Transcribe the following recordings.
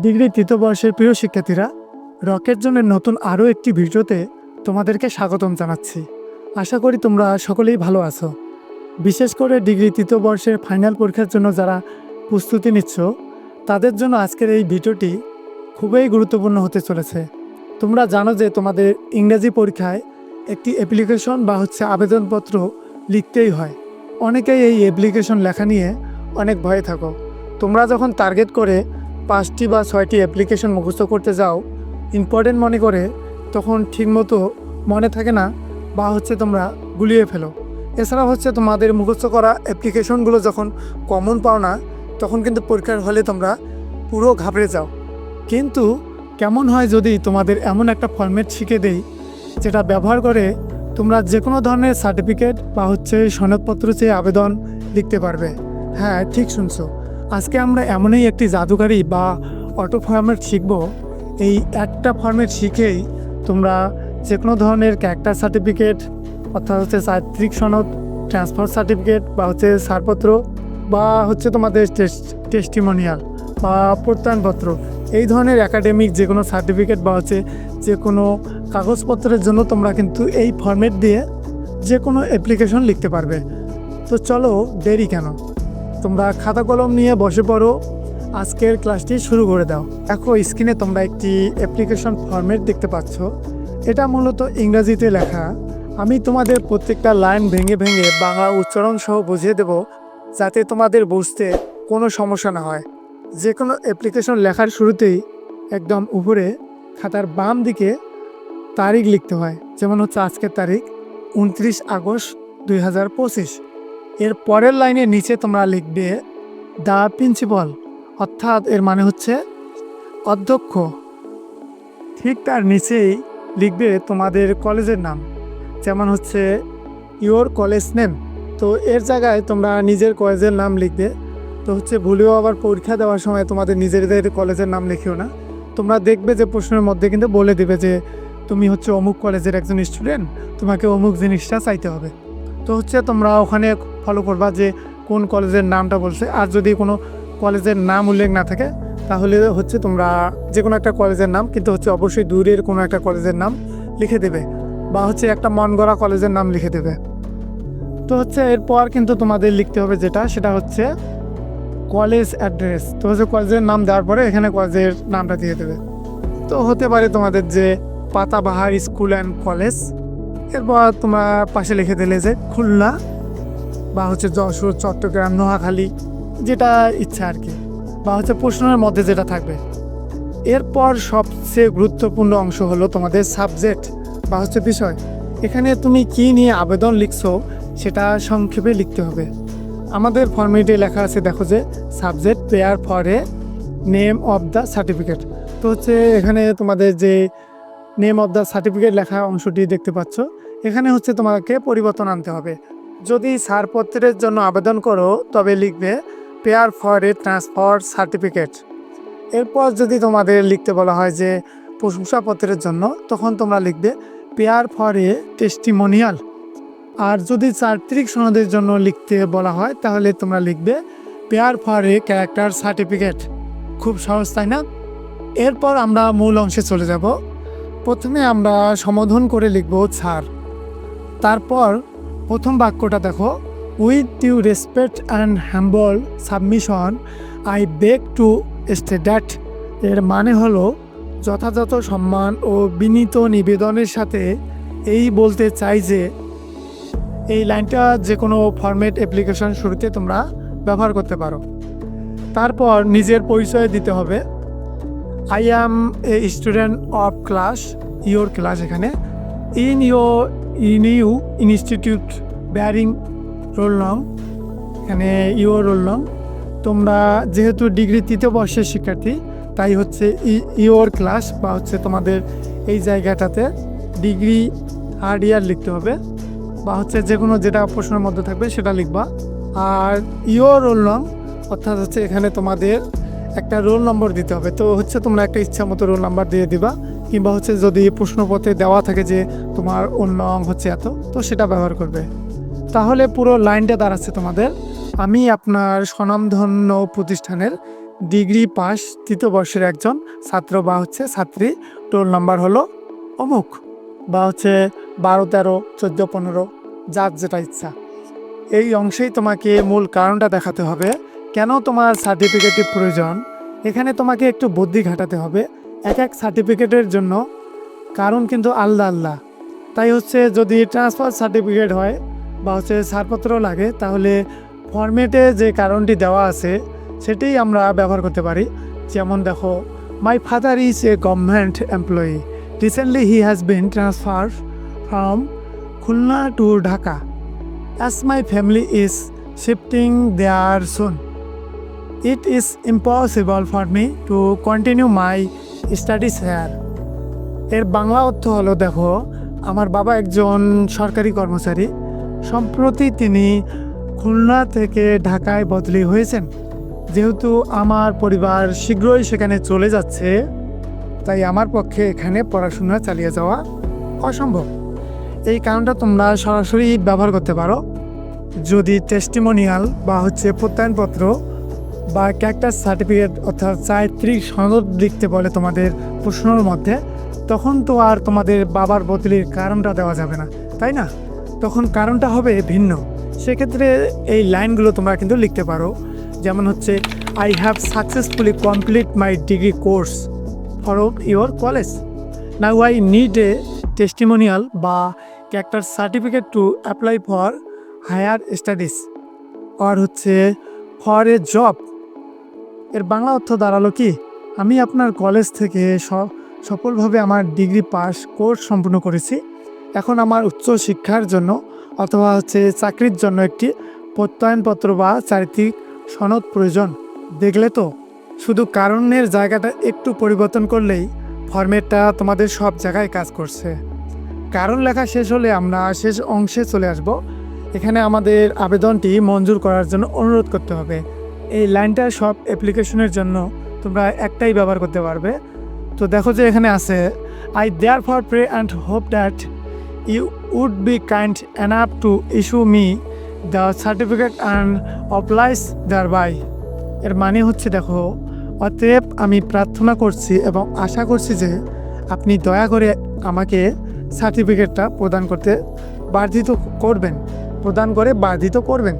Degree তৃতীয় বর্ষের প্রিয় শিক্ষার্থীরা, রকেট জোনের নতুন আরও একটি ভিডিওতে তোমাদেরকে স্বাগতম জানাচ্ছি। আশা করি তোমরা সকলেই ভালো আছো। বিশেষ করে ডিগ্রি তৃতীয় বর্ষের ফাইনাল পরীক্ষার জন্য যারা প্রস্তুতি নিচ্ছ, তাদের জন্য আজকের এই ভিডিওটি খুবই গুরুত্বপূর্ণ হতে চলেছে। তোমরা জানো যে তোমাদের ইংরেজি পরীক্ষায় একটি অ্যাপ্লিকেশন বা হচ্ছে আবেদনপত্র লিখতেই হয়। অনেকেই এই অ্যাপ্লিকেশন লেখা নিয়ে অনেক ভয়ে থাকো। তোমরা যখন টার্গেট করে পাঁচটি বা ছয়টি অ্যাপ্লিকেশন মুখস্থ করতে যাও ইম্পর্টেন্ট মনে করে তখন ঠিকমতো মনে থাকে না বা হচ্ছে তোমরা গুলিয়ে ফেলো। এছাড়া হচ্ছে তোমাদের মুখস্থ করা অ্যাপ্লিকেশনগুলো যখন কমন পাও না, তখন কিন্তু পরীক্ষার হলে তোমরা পুরো ঘাবড়ে যাও। কিন্তু কেমন হয় যদি তোমাদের এমন একটা ফর্মেট শিখে দেই, যেটা ব্যবহার করে তোমরা যে কোনো ধরনের সার্টিফিকেট বা হচ্ছে সনদপত্র চেয়ে আবেদন লিখতে পারবে। হ্যাঁ ঠিক শুনছো। আজকে আমরা এমনই একটি জাদুকারি বা অটো ফর্মেট শিখব। এই একটা ফর্মেট শিখেই তোমরা যে কোনো ধরনের ক্যারেক্টার সার্টিফিকেট অর্থাৎ হচ্ছে চারিত্রিক সনদ, ট্রান্সফার সার্টিফিকেট, বা হচ্ছে ছাড়পত্র, বা হচ্ছে তোমাদের টেস্টিমোনিয়াল, বা প্রত্যয়নপত্র। এই ধরনের একাডেমিক যে কোনো সার্টিফিকেট বা হচ্ছে যে কোনো কাগজপত্রের জন্য তোমরা কিন্তু এই ফর্মেট দিয়ে যে কোনো অ্যাপ্লিকেশন লিখতে পারবে। তো চলো দেরি কেন? তোমরা খাতা কলম নিয়ে বসে পড়ো। আজকের ক্লাসটি শুরু করে দাও। দেখো, স্ক্রিনে তোমরা একটি অ্যাপ্লিকেশন ফর্মেট দেখতে পাচ্ছ। এটা মূলত ইংরাজিতে লেখা। আমি তোমাদের প্রত্যেকটা লাইন ভেঙে ভেঙে বাংলা উচ্চারণ সহ বুঝিয়ে দেব, যাতে তোমাদের বুঝতে কোনো সমস্যা না হয়। যে কোনো অ্যাপ্লিকেশন লেখার শুরুতেই একদম উপরে খাতার বাম দিকে তারিখ লিখতে হয়। যেমন হচ্ছে আজকের তারিখ, উনত্রিশ আগস্ট দুই হাজার পঁচিশ। এর পরের লাইনের নিচে তোমরা লিখবে দ্য প্রিন্সিপাল অর্থাৎ এর মানে হচ্ছে অধ্যক্ষ। ঠিক তার নিচেই লিখবে তোমাদের কলেজের নাম, যেমন হচ্ছে ইওর কলেজ নেম তো এর জায়গায় তোমরা নিজের কলেজের নাম লিখবে। তো হচ্ছে ভুলেও আবার পরীক্ষা দেওয়ার সময় তোমাদের নিজেদের কলেজের নাম লিখিও না। তোমরা দেখবে যে প্রশ্নের মধ্যে কিন্তু বলে দিবে যে তুমি হচ্ছে অমুক কলেজের একজন স্টুডেন্ট, তোমাকে অমুক জিনিসটা চাইতে হবে। তো হচ্ছে তোমরা ওখানে ফলো করবা যে কোন কলেজের নামটা বলছে। আর যদি কোনো কলেজের নাম উল্লেখ না থাকে, তাহলে হচ্ছে তোমরা যে কোনো একটা কলেজের নাম, কিন্তু হচ্ছে অবশ্যই দূরের কোনো একটা কলেজের নাম লিখে দেবে বা হচ্ছে একটা মন গড়া কলেজের নাম লিখে দেবে। তো হচ্ছে এরপর কিন্তু তোমাদের লিখতে হবে যেটা, সেটা হচ্ছে কলেজ অ্যাড্রেস। তো হচ্ছে কলেজের নাম দেওয়ার পরে এখানে কলেজের নামটা দিয়ে দেবে। তো হতে পারে তোমাদের যে পাতাবাহার স্কুল অ্যান্ড কলেজ, এরপর তোমার পাশে লিখে দিলে যে খুলনা বা হচ্ছে যশোর, চট্টগ্রাম, নোয়াখালী, যেটা ইচ্ছা আর কি, বা হচ্ছে প্রশ্নের মধ্যে যেটা থাকবে। এরপর সবচেয়ে গুরুত্বপূর্ণ অংশ হলো তোমাদের সাবজেক্ট বা হচ্ছে বিষয়। এখানে তুমি কি নিয়ে আবেদন লিখছো সেটা সংক্ষেপে লিখতে হবে। আমাদের ফর্মেটে লেখা আছে, দেখো যে, subject prayer for a name of the certificate. তো হচ্ছে এখানে তোমাদের যে নেম অফ দ্য সার্টিফিকেট লেখা অংশটি দেখতে পাচ্ছ, এখানে হচ্ছে তোমাকে পরিবর্তন আনতে হবে। যদি ছাড়পত্রের জন্য আবেদন করো, তবে লিখবে prayer for a transfer certificate এরপর যদি তোমাদের লিখতে বলা হয় যে, প্রশংসাপত্রের জন্য, তখন তোমরা লিখবে পেয়ার ফর এ টেস্টিমোনিয়াল আর যদি চারিত্রিক সনদের জন্য লিখতে বলা হয়, তাহলে তোমরা লিখবে prayer for a character certificate খুব সহজ, তাই না? এরপর আমরা মূল অংশে চলে যাব। প্রথমে আমরা সমাধান করে লিখব ছাড়। তারপর প্রথম বাক্যটা দেখো। With you respect and humble submission I beg to state that এর মানে হলো, যথাযথ সম্মান ও বিনীত নিবেদনের সাথে এই বলতে চাই যে, এই লাইনটা যে কোনো ফরম্যাট অ্যাপ্লিকেশন শুরুতে তোমরা ব্যবহার করতে পারো। তারপর নিজের পরিচয় দিতে হবে। I am a student of class your class এখানে। In you in you institute bearing roll নং এখানে ইউর রোল নং তোমরা যেহেতু ডিগ্রি তৃতীয় বর্ষের শিক্ষার্থী, তাই হচ্ছে ইওর ক্লাস বা হচ্ছে তোমাদের এই জায়গাটাতে ডিগ্রি থার্ড ইয়ার লিখতে হবে বা হচ্ছে যে কোনো যেটা প্রশ্নের মধ্যে থাকবে সেটা লিখবা। আর ইওর রোল নং অর্থাৎ হচ্ছে এখানে তোমাদের একটা রোল নম্বর দিতে হবে। তো হচ্ছে তোমরা একটা ইচ্ছা মতো রোল নাম্বার দিয়ে দিবা। কিংবা হচ্ছে যদি প্রশ্নপত্রে দেওয়া থাকে যে তোমার অন্য অং হচ্ছে এত, তো সেটা ব্যবহার করবে। তাহলে পুরো লাইনটা দাঁড়াচ্ছে তোমাদের। আমি আপনার স্বনামধন্য প্রতিষ্ঠানের ডিগ্রি পাস তৃতীয় বর্ষের একজন ছাত্র বা হচ্ছে ছাত্রী। টোল নাম্বার হলো অমুক বা হচ্ছে বারো, তেরো, চোদ্দ, পনেরো, যার যেটা ইচ্ছা। এই অংশেই তোমাকে মূল কারণটা দেখাতে হবে। কেন তোমার সার্টিফিকেটের প্রয়োজন? এখানে তোমাকে একটু বুদ্ধি ঘাটাতে হবে। এক এক সার্টিফিকেটের জন্য। কারণ কিন্তু আলাদা আলাদা। তাই হচ্ছে যদি ট্রান্সফার সার্টিফিকেট হয় বা হচ্ছে ছাড়পত্র লাগে, তাহলে ফর্মেটে যে কারণটি দেওয়া আছে, সেটাই আমরা ব্যবহার করতে পারি। যেমন দেখো my father is a government employee recently he has been transfer from Khulna to Dhaka as my family is shifting there soon. It is impossible for me to continue my studies here. এর বাংলা অর্থ হলো, দেখো, আমার বাবা একজন সরকারি কর্মচারী। সম্প্রতি তিনি খুলনা থেকে ঢাকায় বদলি হয়েছেন। যেহেতু আমার পরিবার শীঘ্রই সেখানে চলে যাচ্ছে, তাই আমার পক্ষে এখানে পড়াশোনা চালিয়ে যাওয়া অসম্ভব। এই কারণটা তোমরা সরাসরি ব্যবহার করতে পারো। যদি টেস্টিমোনিয়াল বা হচ্ছে প্রত্যয়নপত্র বা ক্যারেক্টার সার্টিফিকেট অর্থাৎ চারিত্রিক সনদ লিখতে বলে তোমাদের প্রশ্নের মধ্যে, তখন তো আর তোমাদের বাবার বদলির কারণটা দেওয়া যাবে না, তাই না? তখন কারণটা হবে ভিন্ন। সেক্ষেত্রে এই লাইনগুলো তোমরা কিন্তু লিখতে পারো। যেমন হচ্ছে I have successfully complete my degree course from your college now I need a testimonial বা character certificate to apply for higher studies আর হচ্ছে ফর এ জব এর বাংলা অর্থ দাঁড়াল কি? আমি আপনার কলেজ থেকে সফলভাবে আমার ডিগ্রি পাস কোর্স সম্পূর্ণ করেছি। এখন আমার উচ্চ শিক্ষার জন্য অথবা হচ্ছে চাকরির জন্য একটি প্রত্যয়নপত্র বা চারিত্রিক সনদ প্রয়োজন। দেখলে তো? শুধু কারণের জায়গাটা একটু পরিবর্তন করলেই ফর্মেটটা তোমাদের সব জায়গায় কাজ করছে। কারণ লেখা শেষ হলে আমরা শেষ অংশে চলে আসব। এখানে আমাদের আবেদনটি মঞ্জুর করার জন্য অনুরোধ করতে হবে। এই লাইনটা সব অ্যাপ্লিকেশনের জন্য তোমরা একটাই ব্যবহার করতে পারবে। তো দেখো যে এখানে আছে I therefore pray and hope that you would be kind enough to issue me the certificate and oblige thereby এর মানে হচ্ছে দেখো, অতএব আমি প্রার্থনা করছি এবং আশা করছি যে আপনি দয়া করে আমাকে সার্টিফিকেটটা প্রদান করতে বার্ধিত করবেন। প্রদান করে বার্ধিত করবেন।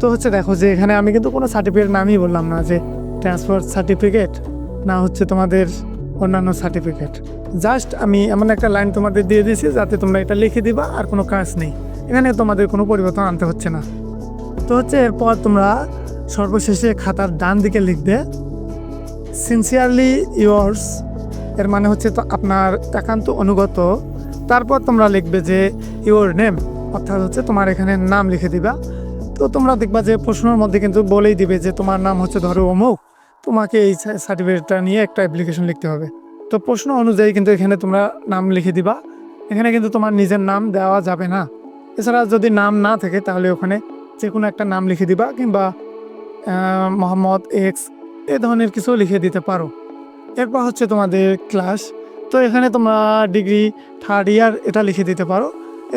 তো হচ্ছে দেখো যে এখানে আমি কিন্তু কোনো সার্টিফিকেট নামই বললাম না যে ট্রান্সফার সার্টিফিকেট না হচ্ছে তোমাদের অন্যান্য সার্টিফিকেট জাস্ট আমি এমন একটা লাইন তোমাদের দিয়ে দিয়েছি যাতে তোমরা এটা লিখে দিবা আর কোনো কাজ নেই। এখানে তোমাদের কোনো পরিবর্তন আনতে হচ্ছে না। তো হচ্ছে এরপর তোমরা সর্বশেষে খাতার ডান দিকে লিখবে সিনসিয়ারলি ইয়োর্স এর মানে হচ্ছে তো আপনার একান্ত অনুগত। তারপর তোমরা লিখবে যে ইওর নেম অর্থাৎ হচ্ছে তোমার এখানে নাম লিখে দিবা। তো তোমরা দেখবা যে প্রশ্নের মধ্যে কিন্তু বলেই দিবে যে তোমার নাম হচ্ছে ধরো অমুক, তোমাকে এই সার্টিফিকেটটা নিয়ে একটা অ্যাপ্লিকেশন লিখতে হবে। তো প্রশ্ন অনুযায়ী কিন্তু এখানে তোমরা নাম লিখে দিবা। এখানে কিন্তু তোমার নিজের নাম দেওয়া যাবে না। এছাড়া যদি নাম না থাকে তাহলে ওখানে যে কোনো একটা নাম লিখে দিবা কিংবা মোহাম্মদ এক্স এ ধরনের কিছু লিখে দিতে পারো। এরপর হচ্ছে তোমাদের ক্লাস তো এখানে তোমরা ডিগ্রি থার্ড ইয়ার এটা লিখে দিতে পারো।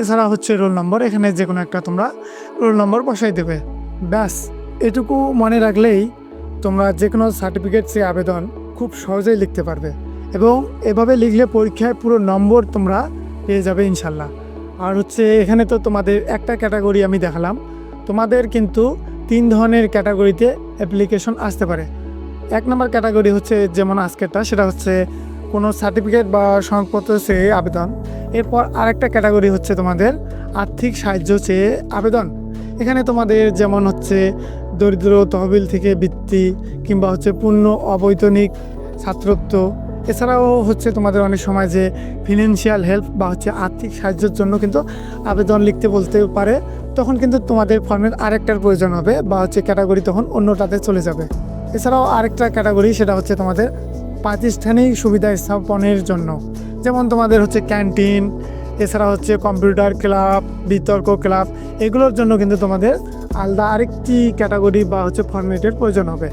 এছাড়া হচ্ছে রোল নম্বর, এখানে যে কোনো একটা তোমরা রোল নম্বর বসাই দেবে। ব্যাস, এটুকু মনে রাখলেই তোমরা যে কোনো সার্টিফিকেট সে আবেদন খুব সহজেই লিখতে পারবে এবং এভাবে লিখলে পরীক্ষায় পুরো নম্বর তোমরা পেয়ে যাবে ইনশাল্লাহ আর হচ্ছে এখানে তো তোমাদের একটা ক্যাটাগরি আমি দেখালাম, তোমাদের কিন্তু তিন ধরনের ক্যাটাগরিতে অ্যাপ্লিকেশন আসতে পারে। এক নম্বর ক্যাটাগরি হচ্ছে যেমন আজকেরটা, সেটা হচ্ছে কোনো সার্টিফিকেট বা সনদপত্র চেয়ে আবেদন। এরপর আরেকটা ক্যাটাগরি হচ্ছে তোমাদের আর্থিক সাহায্য চেয়ে আবেদন। এখানে তোমাদের যেমন হচ্ছে দরিদ্র তহবিল থেকে বৃত্তি কিংবা হচ্ছে পূর্ণ অবৈতনিক ছাত্রত্ব। এছাড়াও হচ্ছে তোমাদের অনেক সময় যে ফিনান্সিয়াল হেল্প বা হচ্ছে আর্থিক সাহায্যের জন্য কিন্তু আবেদন লিখতে বলতে পারে। তখন কিন্তু তোমাদের ফর্মের আরেকটার প্রয়োজন হবে বা হচ্ছে ক্যাটাগরি তখন অন্যটাতে চলে যাবে। এছাড়াও আরেকটা ক্যাটাগরি সেটা হচ্ছে তোমাদের প্রাতিষ্ঠানিক সুবিধা স্থাপনের জন্য। যেমন তোমাদের হচ্ছে ক্যান্টিন, এছাড়া হচ্ছে কম্পিউটার ক্লাব, বিতর্ক ক্লাব, এগুলোর জন্য কিন্তু তোমাদের আলাদা আরেকটি ক্যাটাগরি বা হচ্ছে ফর্মেটের প্রয়োজন হবে।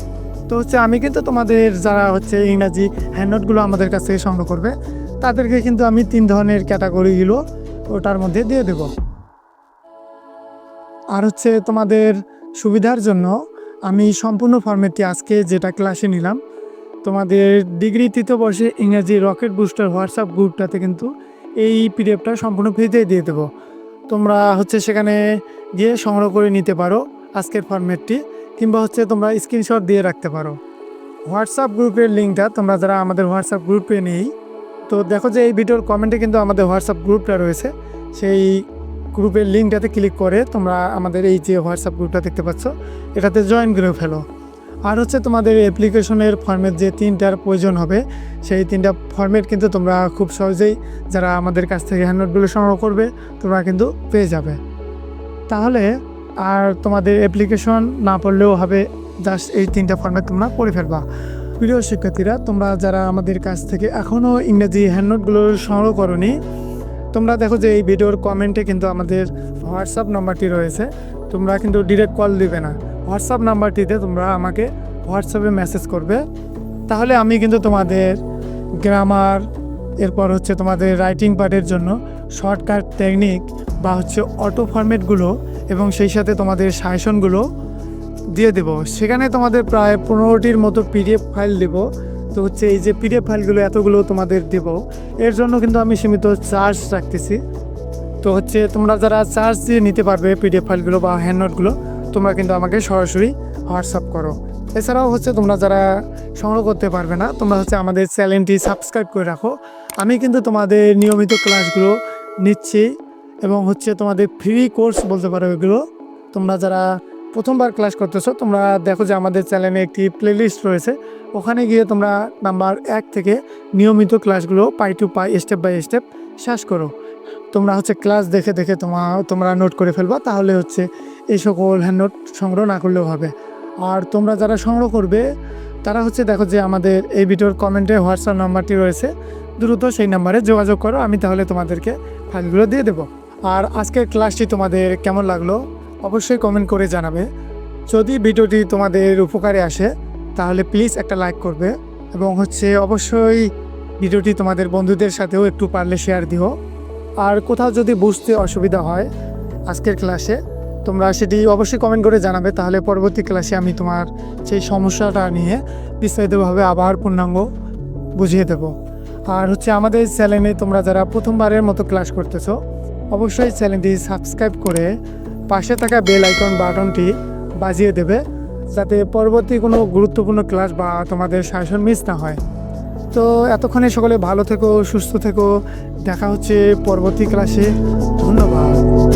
তো হচ্ছে আমি কিন্তু তোমাদের যারা হচ্ছে ইংরাজি হ্যান্ডনোটগুলো আমাদের কাছ থেকে সংগ্রহ করবে, তাদেরকে কিন্তু আমি তিন ধরনের ক্যাটাগরিগুলো ওটার মধ্যে দিয়ে দেব। আর হচ্ছে তোমাদের সুবিধার জন্য আমি সম্পূর্ণ ফর্মেটটি আজকে যেটা ক্লাসে নিলাম তোমাদের ডিগ্রি তৃতীয় বর্ষে ইংরাজি রকেট বুস্টার হোয়াটসঅ্যাপ গ্রুপটাতে কিন্তু এই পিডিএফটা সম্পূর্ণ ফ্রিতে দিয়ে দেবো। তোমরা হচ্ছে সেখানে গিয়ে সংগ্রহ করে নিতে পারো আজকের ফর্মেটটি কিংবা হচ্ছে তোমরা স্ক্রিনশট দিয়ে রাখতে পারো। হোয়াটসঅ্যাপ গ্রুপের লিঙ্কটা তোমরা যারা আমাদের হোয়াটসঅ্যাপ গ্রুপে নেই, তো দেখো যে এই ভিডিওর কমেন্টে কিন্তু আমাদের হোয়াটসঅ্যাপ গ্রুপটা রয়েছে। সেই গ্রুপের লিঙ্কটাতে ক্লিক করে তোমরা আমাদের এই যে হোয়াটসঅ্যাপ গ্রুপটা দেখতে পাচ্ছ, এটাতে জয়েন করে ফেলো। আর হচ্ছে তোমাদের অ্যাপ্লিকেশনের ফর্মেট যে তিনটার প্রয়োজন হবে, সেই তিনটা ফর্মেট কিন্তু তোমরা খুব সহজেই যারা আমাদের কাছ থেকে হ্যান্ডনোটগুলো সংগ্রহ করবে, তোমরা কিন্তু পেয়ে যাবে। তাহলে আর তোমাদের অ্যাপ্লিকেশন না পড়লেও হবে জাস্ট এই তিনটা ফর্মেট তোমরা পড়ে ফেলবা। প্রিয় শিক্ষার্থীরা, তোমরা যারা আমাদের কাছ থেকে এখনও ইংরেজি হ্যান্ডনোটগুলো সংগ্রহ করনি, তোমরা দেখো যে এই ভিডিওর কমেন্টে কিন্তু আমাদের হোয়াটসঅ্যাপ নাম্বারটি রয়েছে, তোমরা কিন্তু ডিরেক্ট কল দিবে না। হোয়াটসঅ্যাপ নাম্বারটিতে তোমরা আমাকে হোয়াটসঅ্যাপে মেসেজ করবে। তাহলে আমি কিন্তু তোমাদের গ্রামার এরপর হচ্ছে তোমাদের রাইটিং পার্টের জন্য শর্টকাট টেকনিক বা হচ্ছে অটো ফরম্যাটগুলো এবং সেই সাথে তোমাদের সাজেশনগুলো দিয়ে দেবো। সেখানে তোমাদের প্রায় পনেরোটির মতো পিডিএফ ফাইল দেবো। তো হচ্ছে এই যে পিডিএফ ফাইলগুলো এতগুলো তোমাদের দেবো। এর জন্য কিন্তু আমি সীমিত চার্জ রাখতেছি। তো হচ্ছে তোমরা যারা চার্জ দিয়ে নিতে পারবে পিডিএফ ফাইলগুলো বা হ্যান্ড নোটগুলো তোমরা কিন্তু আমাকে সরাসরি হোয়াটসঅ্যাপ করো। এছাড়াও হচ্ছে তোমরা যারা সংগ্রহ করতে পারবে না, তোমরা হচ্ছে আমাদের চ্যানেলটি সাবস্ক্রাইব করে রাখো। আমি কিন্তু তোমাদের নিয়মিত ক্লাসগুলো নিচ্ছি এবং হচ্ছে তোমাদের ফ্রি কোর্স বলতে পারো এগুলো। তোমরা যারা প্রথমবার ক্লাস করতেছো, তোমরা দেখো যে আমাদের চ্যানেলে একটি প্লেলিস্ট রয়েছে। ওখানে গিয়ে তোমরা নাম্বার এক থেকে নিয়মিত ক্লাসগুলো পাই টু পাই স্টেপ বাই স্টেপ শেষ করো। তোমরা হচ্ছে ক্লাস দেখে দেখে তোমা, তোমরা নোট করে ফেলবা, তাহলে হচ্ছে এই সকল হ্যান্ড নোট সংগ্রহ না করলেও হবে। আর তোমরা যারা সংগ্রহ করবে, তারা হচ্ছে দেখো যে আমাদের এই ভিডিওর কমেন্টে হোয়াটসঅ্যাপ নাম্বারটি রয়েছে, দ্রুত সেই নাম্বারে যোগাযোগ করো, আমি তাহলে তোমাদেরকে ফাইলগুলো দিয়ে দেবো। আর আজকের ক্লাসটি তোমাদের কেমন লাগল, অবশ্যই কমেন্ট করে জানাবে। যদি ভিডিওটি তোমাদের উপকারে আসে, তাহলে প্লিজ একটা লাইক করবে এবং হচ্ছে অবশ্যই ভিডিওটি তোমাদের বন্ধুদের সাথেও একটু পারলে শেয়ার দিও। আর কোথাও যদি বুঝতে অসুবিধা হয় আজকের ক্লাসে, তোমরা সেটি অবশ্যই কমেন্ট করে জানাবে। তাহলে পরবর্তী ক্লাসে আমি তোমার সেই সমস্যাটা নিয়ে বিস্তারিতভাবে আবার পূর্ণাঙ্গ বুঝিয়ে দেব। আর হচ্ছে আমাদের চ্যানেলে তোমরা যারা প্রথমবারের মতো ক্লাস করতেছো, অবশ্যই চ্যানেলটি সাবস্ক্রাইব করে পাশে থাকা বেল আইকন বাটনটি বাজিয়ে দেবে, যাতে পরবর্তী কোনো গুরুত্বপূর্ণ ক্লাস বা তোমাদের শাসন মিস না হয়। তো এতক্ষণে সকলে ভালো থেকো সুস্থ থেকো। দেখা হচ্ছে পরবর্তী ক্লাসে ধন্যবাদ।